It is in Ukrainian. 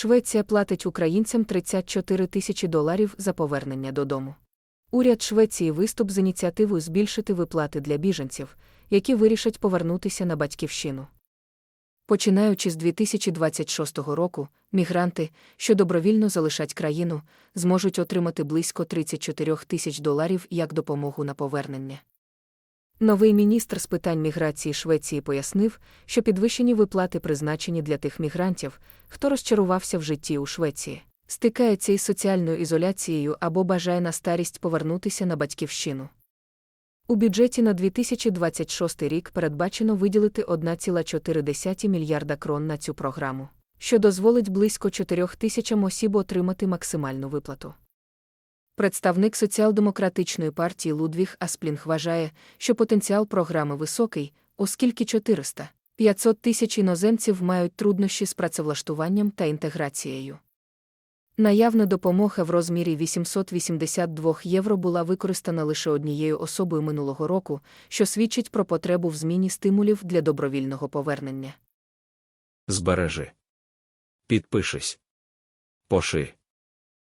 Швеція платить українцям 34 тисячі доларів за повернення додому. Уряд Швеції виступ з ініціативою збільшити виплати для біженців, які вирішать повернутися на батьківщину. Починаючи з 2026 року, мігранти, що добровільно залишать країну, зможуть отримати близько 34 тисяч доларів як допомогу на повернення. Новий міністр з питань міграції Швеції пояснив, що підвищені виплати призначені для тих мігрантів, хто розчарувався в житті у Швеції, стикається із соціальною ізоляцією або бажає на старість повернутися на батьківщину. У бюджеті на 2026 рік передбачено виділити 1,4 мільярда крон на цю програму, що дозволить близько 4 тисячам осіб отримати максимальну виплату. Представник соціал-демократичної партії Лудвіг Асплінг вважає, що потенціал програми високий, оскільки 400 500 тисяч іноземців мають труднощі з працевлаштуванням та інтеграцією. Наявна допомога в розмірі 882 євро була використана лише однією особою минулого року, що свідчить про потребу в зміні стимулів для добровільного повернення. Збережи. Підпишись. Поши.